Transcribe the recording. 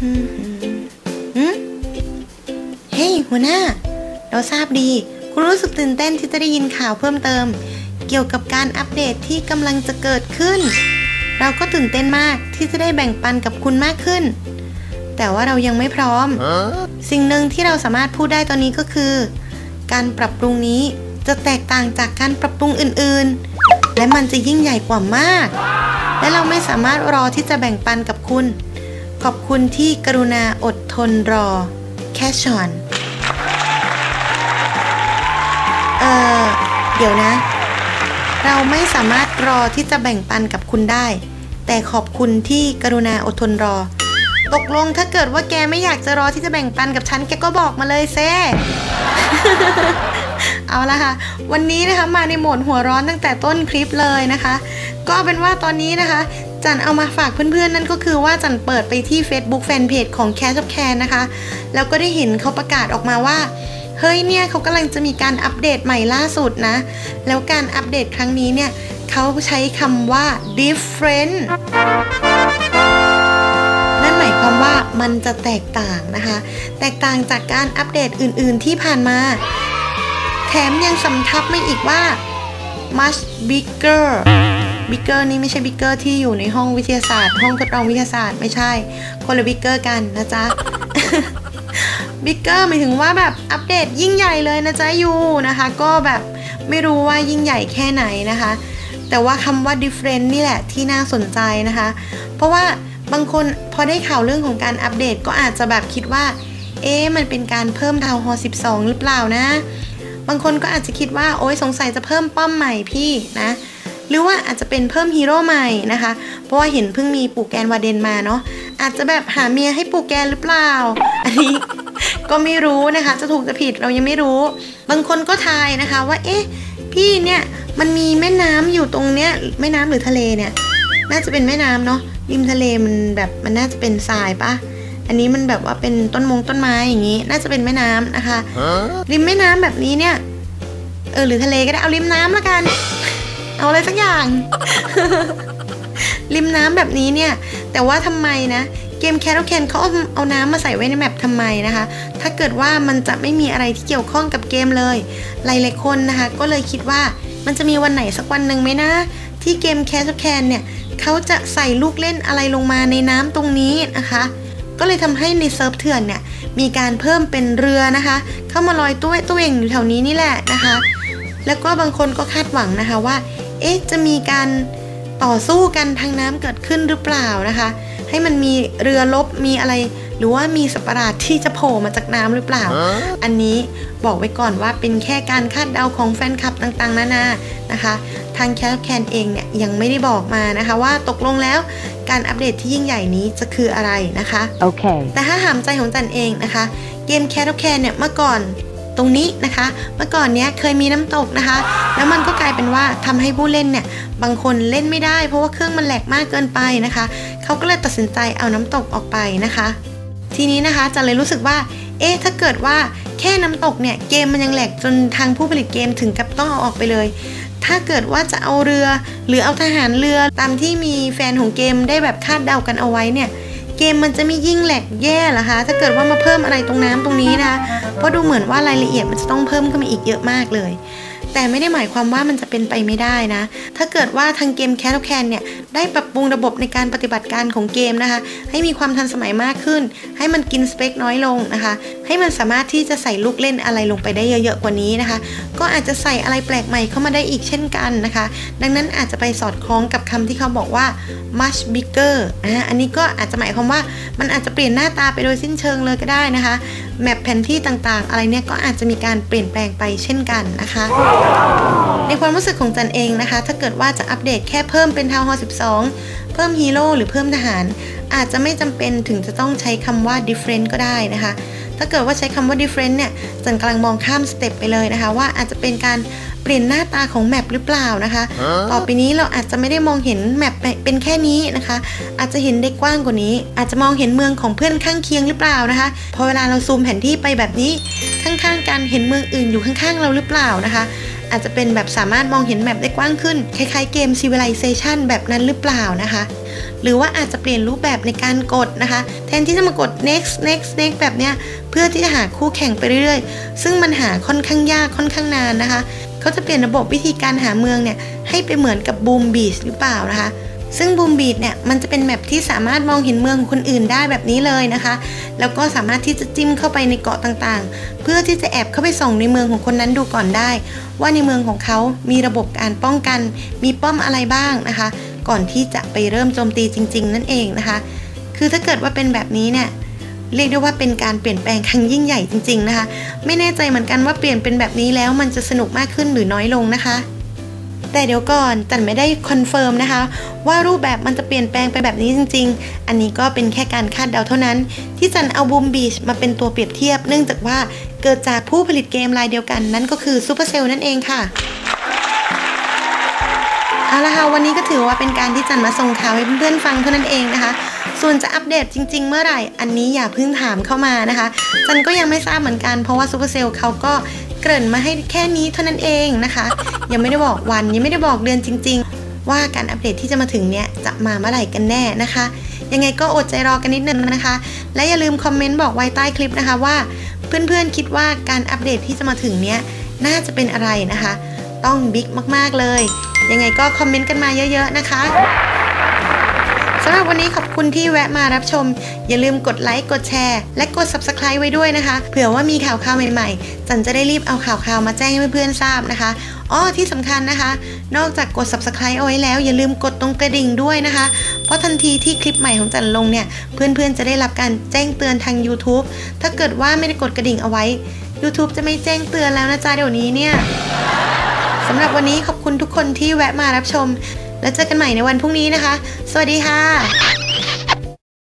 หืมเฮ้ยหัวหน้า เราทราบดี คุณรู้สึกตื่นเต้นที่จะได้ยินข่าวเพิ่มเติม เกี่ยวกับการอัปเดตที่กำลังจะเกิดขึ้น เราก็ตื่นเต้นมากที่จะได้แบ่งปันกับคุณมากขึ้น แต่ว่าเรายังไม่พร้อม สิ่งหนึ่งที่เราสามารถพูดได้ตอนนี้ก็คือ การปรับปรุงนี้จะแตกต่างจากการปรับปรุงอื่นๆ และมันจะยิ่งใหญ่กว่ามาก และเราไม่สามารถรอที่จะแบ่งปันกับคุณ ขอบคุณที่กรุณาอดทนรอ แค่ชอน เออเดี๋ยวนะ เราไม่สามารถรอที่จะแบ่งปันกับคุณได้ แต่ขอบคุณที่กรุณาอดทนรอ ตกลงถ้าเกิดว่าแกไม่อยากจะรอที่จะแบ่งปันกับฉัน แกก็บอกมาเลยเซ่เอาละค่ะ วันนี้นะคะมาในโหมดหัวร้อนตั้งแต่ต้นคลิปเลยนะคะ ก็เป็นว่าตอนนี้นะคะ จันเอามาฝากเพื่อนๆ นั่นก็คือว่าจันเปิดไปที่ Facebook Fanpage ของ Cash of Can นะคะ แล้วก็ได้เห็นเขาประกาศออกมาว่า เฮ้ยเนี่ยเขากำลังจะมีการอัปเดตใหม่ล่าสุดนะ แล้วการอัปเดตครั้งนี้เนี่ยเขาใช้คำว่า different นั่นหมายความว่ามันจะแตกต่างนะคะ แตกต่างจากการอัปเดตอื่นๆที่ผ่านมา แถมยังสำทับไม่อีกว่า much bigger bigger นี่ไม่ใช่ bigger ที่อยู่ในห้องวิทยาศาสตร์ ห้องทดลองวิทยาศาสตร์ไม่ใช่ คนละ bigger กันนะจ๊ะ bigger หมายถึงว่าแบบอัปเดตยิ่งใหญ่เลยนะจ๊ะยูนะคะ ก็แบบไม่รู้ว่ายิ่งใหญ่แค่ไหนนะคะ แต่ว่าคำว่า different นี่แหละที่น่าสนใจนะคะ เพราะว่าบางคนพอได้ข่าวเรื่องของการอัปเดตก็อาจจะแบบคิดว่า เอ๊ะมันเป็นการเพิ่มทาวน์ฮอล12 หรือเปล่านะ บางคนก็อาจจะคิดว่า โอ๊ยสงสัยจะเพิ่มป้อมใหม่พี่นะ หรือว่าอาจจะเป็นเพิ่มฮีโร่ใหม่นะคะ เพราะว่าเห็นเพิ่งมีปูแกนวาเดนมาเนาะอาจจะแบบหาเมียให้ปูแกนหรือเปล่า อันนี้ก็ไม่รู้นะคะ จะถูกจะผิดเรายังไม่รู้ บางคนก็ทายนะคะว่า เอ๊ะ พี่เนี่ยมันมีแม่น้ำอยู่ตรงเนี้ยแม่น้ำหรือทะเลเนี่ย น่าจะเป็นแม่น้ำเนาะริมทะเลมันแบบมันน่าจะเป็นทรายปะอันนี้มันแบบว่าเป็นต้นมงต้นไม้อย่างนี้ น่าจะเป็นแม่น้ำนะคะ ริมแม่น้ำแบบนี้เนี่ย เออหรือทะเลก็ได้เอาริมน้ำละกัน เอาอะไรสักอย่าง ริมน้ำแบบนี้เนี่ย แต่ว่าทำไมนะเกมแคทแคนเขาเอาเอาน้ำมาใส่ไว้ในแมปทำไมนะคะ ถ้าเกิดว่ามันจะไม่มีอะไรที่เกี่ยวข้องกับเกมเลย หลายๆคนนะคะ ก็เลยคิดว่ามันจะมีวันไหนสักวันหนึ่งไหมนะ ที่เกมแคทแคนเนี่ยเขาจะใส่ลูกเล่นอะไรลงมาในน้ำตรงนี้นะคะ ก็เลยทำให้ในเซิร์ฟเถื่อนเนี่ยมีการเพิ่มเป็นเรือนะคะ เข้ามาลอยตัวตัวเองอยู่แถวนี้นี่แหละนะคะ แล้วก็บางคนก็คาดหวังนะคะว่า เอ๊ะจะมีการต่อสู้กันทางน้ำเกิดขึ้นหรือเปล่านะคะ ให้มันมีเรือลบมีอะไร หรือว่ามีสัตว์ประหลาดที่จะโผล่มาจากน้ำหรือเปล่า อันนี้บอกไว้ก่อนว่าเป็นแค่การคาดเดาของแฟนคลับต่างๆ นานานะคะ ทางแคทแคนเองเนี่ยยังไม่ได้บอกมานะคะ ว่าตกลงแล้วการอัปเดตที่ยิ่งใหญ่นี้จะคืออะไรนะคะ Okay. แต่ถ้าหามใจของจันเองนะคะ เกมแคทแคนเนี่ยเมื่อก่อน ตรงนี้นะคะ เมื่อก่อนเนี้ยเคยมีน้ำตกนะคะ แล้วมันก็กลายเป็นว่าทำให้ผู้เล่นเนี่ยบางคนเล่นไม่ได้ เพราะว่าเครื่องมันแหลกมากเกินไปนะคะเขาก็เลยตัดสินใจเอาน้ำตกออกไปนะคะ ทีนี้นะคะจันเลยรู้สึกว่า เอ๊ะถ้าเกิดว่าแค่น้ำตกเนี่ยเกมมันยังแหลกจนทางผู้ผลิตเกมถึงกับต้องเอาออกไปเลยถ้าเกิดว่าจะเอาเรือหรือเอาทหารเรือตามที่มีแฟนของเกมได้แบบคาดเดากันเอาไว้เนี่ย เกมมันจะไม่ยิ่งแหลกแย่เหรอคะ ถ้าเกิดว่ามาเพิ่มอะไรตรงน้ำตรงนี้นะคะ เพราะดูเหมือนว่ารายละเอียดมันจะต้องเพิ่มขึ้นมาอีกเยอะมากเลย แต่ไม่ได้หมายความว่ามันจะเป็นไปไม่ได้นะ ถ้าเกิดว่าทางเกม Cat of Can เนี่ยได้ปรับปรุงระบบในการปฏิบัติการของเกมนะคะ ให้มีความทันสมัยมากขึ้น ให้มันกินสเปคน้อยลงนะคะ ให้มันสามารถที่จะใส่ลูกเล่นอะไรลงไปได้เยอะๆกว่านี้นะคะ ก็อาจจะใส่อะไรแปลกใหม่เข้ามาได้อีกเช่นกันนะคะ ดังนั้นอาจจะไปสอดคล้องกับคำที่เขาบอกว่า much bigger อ่าอันนี้ก็อาจจะหมายความว่ามันอาจจะเปลี่ยนหน้าตาไปโดยสิ้นเชิงเลยก็ได้นะคะ แมปแผนที่ต่างๆ อะไรเนี่ยก็อาจจะมีการเปลี่ยนแปลงไปเช่นกันนะคะ ในความรู้สึกของจันเองนะคะ ถ้าเกิดว่าจะอัปเดตแค่เพิ่มเป็นทาวน์ฮอ12 เพิ่มฮีโร่หรือเพิ่มทหาร อาจจะไม่จำเป็นถึงจะต้องใช้คำว่า different ก็ได้นะคะ ถ้าเกิดว่าใช้คำว่า different เนี่ยจันกำลังมองข้ามสเต็ปไปเลยนะคะ ว่าอาจจะเป็นการ เปลี่ยนหน้าตาของแมปหรือเปล่านะคะ ต่อไปนี้เราอาจจะไม่ได้มองเห็นแมปเป็นแค่นี้นะคะ อาจจะเห็นได้กว้างกว่านี้ อาจจะมองเห็นเมืองของเพื่อนข้างเคียงหรือเปล่านะคะ พอเวลาเราซูมแผนที่ไปแบบนี้ข้างๆกันเห็นเมืองอื่นอยู่ข้างๆเราหรือเปล่านะคะอาจจะเป็นแบบสามารถมองเห็นแมปได้กว้างขึ้น คล้ายๆเกม Civilization แบบนั้นหรือเปล่านะคะ หรือว่าอาจจะเปลี่ยนรูปแบบในการกดนะคะ แทนที่จะมากด next next next แบบเนี้ย เพื่อที่จะหาคู่แข่งไปเรื่อยๆ ซึ่งมันหาค่อนข้างยากค่อนข้างนานนะคะ เขาจะเปลี่ยนระบบวิธีการหาเมืองเนี่ยให้ไปเหมือนกับ Boom Beach หรือเปล่านะคะ ซึ่งบูมบีดเนี่ยมันจะเป็นแมปที่สามารถมองเห็นเมืองของคนอื่นได้แบบนี้เลยนะคะ แล้วก็สามารถที่จะจิ้มเข้าไปในเกาะต่างๆ เพื่อที่จะแอบเข้าไปส่องในเมืองของคนนั้นดูก่อนได้ ว่าในเมืองของเขามีระบบการป้องกัน มีป้อมอะไรบ้างนะคะ ก่อนที่จะไปเริ่มโจมตีจริง ๆ นั่นเองนะคะ คือถ้าเกิดว่าเป็นแบบนี้เนี่ย เรียกได้ว่าเป็นการเปลี่ยนแปลงครั้งยิ่งใหญ่จริง ๆ นะคะ ไม่แน่ใจเหมือนกันว่าเปลี่ยนเป็นแบบนี้แล้วมันจะสนุกมากขึ้นหรือน้อยลงนะคะ แต่เดี๋ยวก่อนจันไม่ได้คอนเฟิร์มนะคะ ว่ารูปแบบมันจะเปลี่ยนแปลงไปแบบนี้จริง ๆ อันนี้ก็เป็นแค่การคาดเดาเท่านั้น ที่จันเอาบูมบีชมาเป็นตัวเปรียบเทียบ เนื่องจากว่าเกิดจากผู้ผลิตเกมรายเดียวกันนั่นก็คือซูเปอร์เซลนั่นเองค่ะเอาละค่ะวันนี้ก็ถือว่าเป็นการที่จันมาส่งข่าวให้เพื่อนๆฟังเท่านั้นเองนะคะ ส่วนจะอัปเดตจริง ๆ เมื่อไหร่ อันนี้อย่าเพิ่งถามเข้ามานะคะจันก็ยังไม่ทราบเหมือนกันเพราะว่าซูเปอร์เซลเขาก็เกริ่นมาให้แค่นี้เท่านั้นเองนะคะ ยังไม่ได้บอกวันยังไม่ได้บอกเดือนจริง ๆ ว่าการอัปเดตที่จะมาถึงเนี่ยจะมาเมื่อไหร่กันแน่นะคะ ยังไงก็อดใจรอกันนิดนึงนะคะ และอย่าลืมคอมเมนต์บอกไว้ใต้คลิปนะคะว่า เพื่อนๆคิดว่าการอัปเดตที่จะมาถึงเนี้ยน่าจะเป็นอะไรนะคะ ต้องบิ๊กมากๆเลย ยังไงก็คอมเมนต์กันมาเยอะ ๆ นะคะ สำหรับวันนี้ขอบคุณที่แวะมารับชม อย่าลืมกดไลค์กดแชร์ และกด subscribe ไว้ด้วยนะคะ เผื่อว่ามีข่าวข่าวใหม่ๆ จันจะได้รีบเอาข่าวข่าวมาแจ้งให้เพื่อนๆทราบนะคะอ้อที่สำคัญนะคะ นอกจากกด subscribe เอาไว้แล้ว อย่าลืมกดตรงกระดิ่งด้วยนะคะ เพราะทันทีที่คลิปใหม่ของจันลงเนี่ย เพื่อนๆจะได้รับการแจ้งเตือนทาง YouTube ถ้าเกิดว่าไม่ได้กดกระดิ่งเอาไว้ YouTube จะไม่แจ้งเตือนแล้วนะจ๊ะเดี๋ยวนี้เนี่ยสำหรับวันนี้ขอบคุณทุกคนที่แวะมารับชม แล้วเจอกันใหม่ในวันพรุ่งนี้นะคะ สวัสดีค่ะ